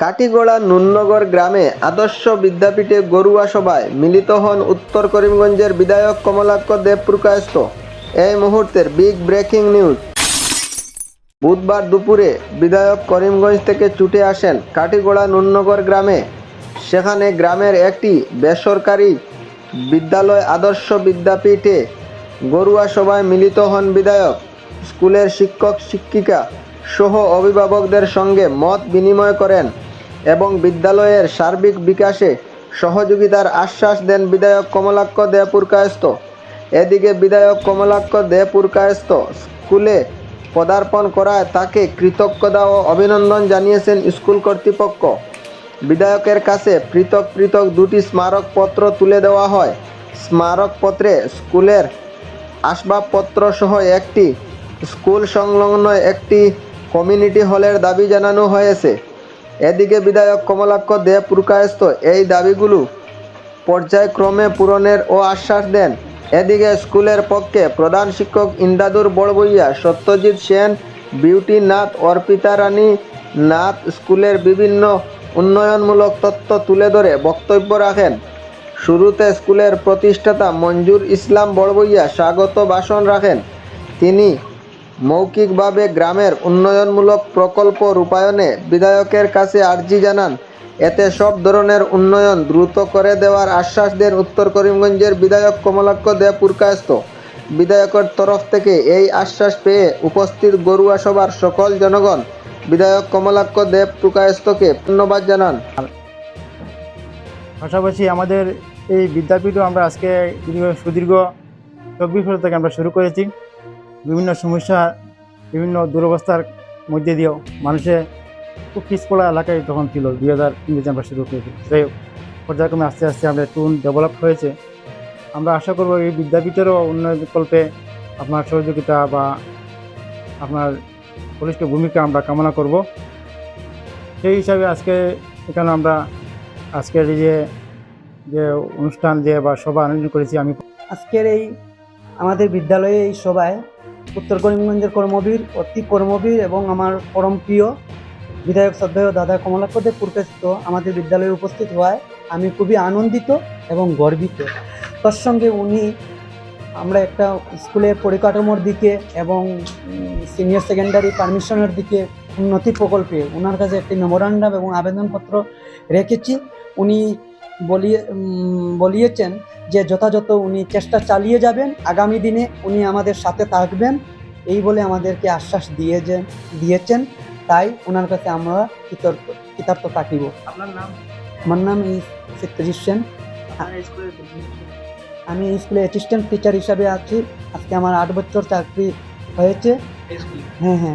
কাটিগোড়া নুননগর গ্রামে আদর্শ বিদ্যাপীঠে গরুয়া সভায় মিলিত হন উত্তর করিমগঞ্জের বিধায়ক কমলাক্ষ দেবপ্রকাশত। এই মুহূর্তের বিগ ব্রেকিং নিউজ। বুধবার দুপুরে বিধায়ক করিমগঞ্জ থেকে ছুটে আসেন কাটিগোড়া নুননগর গ্রামে। সেখানে গ্রামের একটি বেসরকারি বিদ্যালয় আদর্শ বিদ্যাপীঠে গরুয়া সভায় মিলিত হন বিধায়ক। স্কুলের শিক্ষক, শিক্ষিকা সহ অভিভাবকদের সঙ্গে মত বিনিময় করেন এবং বিদ্যালয়ের সার্বিক বিকাশে সহযোগিতার আশ্বাস দেন বিধায়ক কমলাক্ষ দেপুরকায়স্ত এদিকে বিধায়ক কমলাক্ষ দেপুরকায়স্ত স্কুলে পদার্পণ করায় তাকে কৃতজ্ঞতা ও অভিনন্দন জানিয়েছেন স্কুল কর্তৃপক্ষ। বিধায়কের কাছে পৃথক পৃথক দুটি স্মারকপত্র তুলে দেওয়া হয়। স্মারকপত্রে স্কুলের আসবাবপত্র সহ একটি স্কুল সংলগ্ন একটি কমিউনিটি হলের দাবি জানানো হয়েছে। এদিকে বিধায়ক কমলাক্ষ দে পুরকায়স্ত এই দাবিগুলো পর্যায়ক্রমে পূরণের ও আশ্বাস দেন। এদিকে স্কুলের পক্ষে প্রধান শিক্ষক ইন্দাদুর বড়বইয়া, সত্যজিৎ সেন বিউটি নাথ অর্পিতা রানী, নাথ স্কুলের বিভিন্ন উন্নয়নমূলক তথ্য তুলে ধরে বক্তব্য রাখেন। শুরুতে স্কুলের প্রতিষ্ঠাতা মঞ্জুর ইসলাম বড়বইয়া স্বাগত ভাষণ রাখেন। তিনি মৌখিকভাবে গ্রামের উন্নয়নমূলক প্রকল্প রূপায়ণে বিধায়কের কাছে আর্জি জানান, এতে সব ধরনের উন্নয়ন দ্রুত করে দেওয়ার আশ্বাস দেন উত্তর করিমগঞ্জের বিধায়ক কমলাক্ষ দে পুরকায়স্ত বিধায়কের তরফ থেকে এই আশ্বাস পেয়ে উপস্থিত গরুয়া সভার সকল জনগণ বিধায়ক কমলাক্ষ দেব পুরকায়স্তকে ধন্যবাদ জানান। পাশাপাশি আমাদের এই বিদ্যাপীঠও আমরা আজকে সুদীর্ঘ চব্বিশ বছর থেকে আমরা শুরু করেছি। বিভিন্ন সমস্যা, বিভিন্ন দুরবস্থার মধ্যে দিয়েও মানুষে খুব পিছপড়া এলাকায় তখন ছিল দুই হাজার তিনতে আমরা শুরু করেছি যাই হোক, পর্যায়ক্রমে আস্তে আস্তে আমরা একটু ডেভেলপ হয়েছে। আমরা আশা করব এই বিদ্যাপীঠেরও উন্নয়ন বিকল্পে আপনার সহযোগিতা বা আপনার বলিষ্ঠ ভূমিকা আমরা কামনা করব। সেই হিসাবে আজকে এখানে আমরা আজকের যে যে অনুষ্ঠান যে বা সভা আয়োজন করেছি, আমি আজকের এই আমাদের বিদ্যালয়ে এই সভায় উত্তর করিমগঞ্জের কর্মবীর, অতি কর্মবীর এবং আমার পরম প্রিয় বিধায়ক শ্রদ্ধেয় দাদা কমলাক্ষদেব পুরকাশিত আমাদের বিদ্যালয়ে উপস্থিত হওয়ায় আমি খুবই আনন্দিত এবং গর্বিত। তার সঙ্গে উনি আমরা একটা স্কুলের পরিকাঠামোর দিকে এবং সিনিয়র সেকেন্ডারি পারমিশনের দিকে উন্নতি প্রকল্পে ওনার কাছে একটি মেমোরান্ডাম এবং আবেদনপত্র রেখেছি। উনি বলিয়ে বলিয়েছেন যে যথাযথ উনি চেষ্টা চালিয়ে যাবেন আগামী দিনে উনি আমাদের সাথে থাকবেন এই বলে আমাদেরকে আশ্বাস দিয়ে যে দিয়েছেন। তাই ওনার কাছে আমরা কৃতজ্ঞ কৃতার্থ থাকিব। আপনার নাম? আমার নাম চিত্রজিৎ সেন। আমি স্কুলে অ্যাসিস্ট্যান্ট টিচার হিসাবে আছি। আজকে আমার আট বছর চাকরি হয়েছে। হ্যাঁ হ্যাঁ।